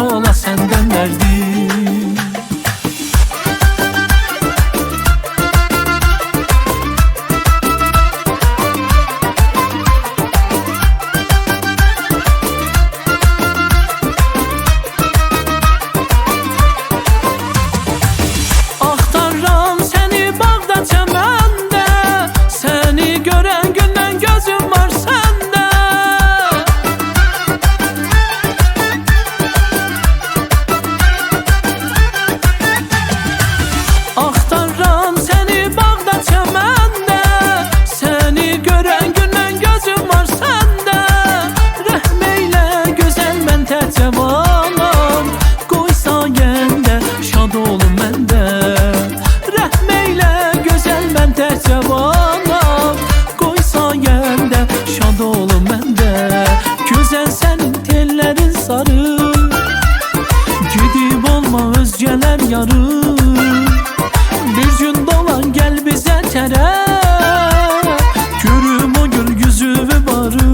yola sən özgələr yarı. Bir gün dolan gel bizə tərəf Görüm o gül yüzüvü barı.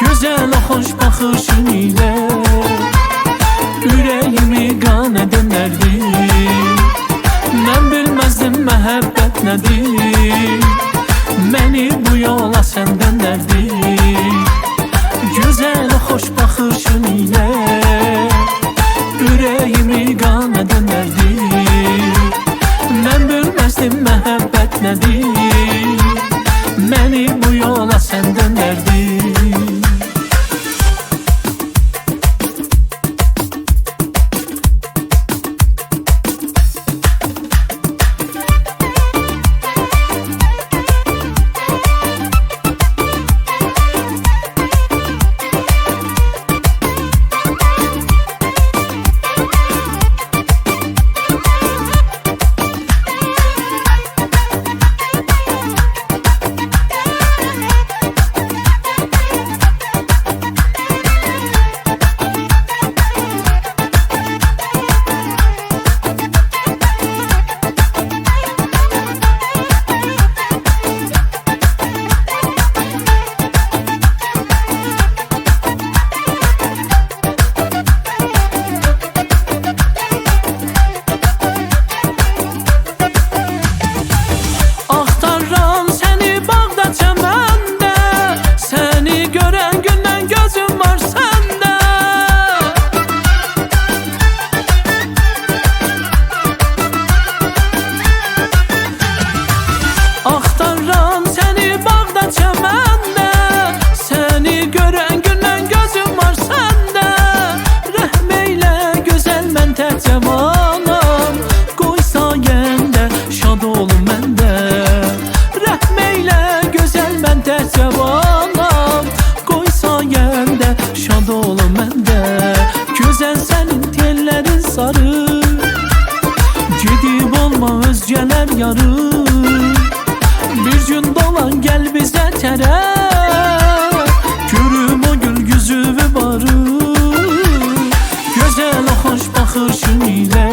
Gözəl o xoş baxışın ilə Ürəyimi qana dönərdi Mən bilməzdim məhəbbət nədir Məni bu yola sən dönərdi Gözəl o xoş baxışın ilə məhəbbət şad olum məndə Gözəl sənin tellərin sarı. Gedib olma özgələr yarı. Bir gün dolan gel bizə tərəf Görüm o gül yüzüvü barı. Gözəl o xoş baxışın ilə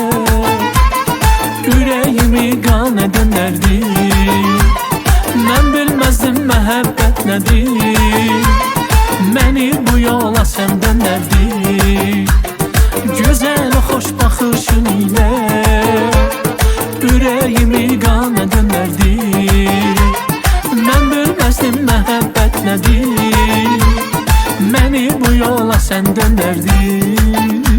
Ürəyimi qana dönərdi Mən bilməzdim məhəbbət nədir Xoş baxışın ilə Ürəyimi qana dönərdi Mən bilməzdim məhəbbət nədir Məni bu yola sən döndərdin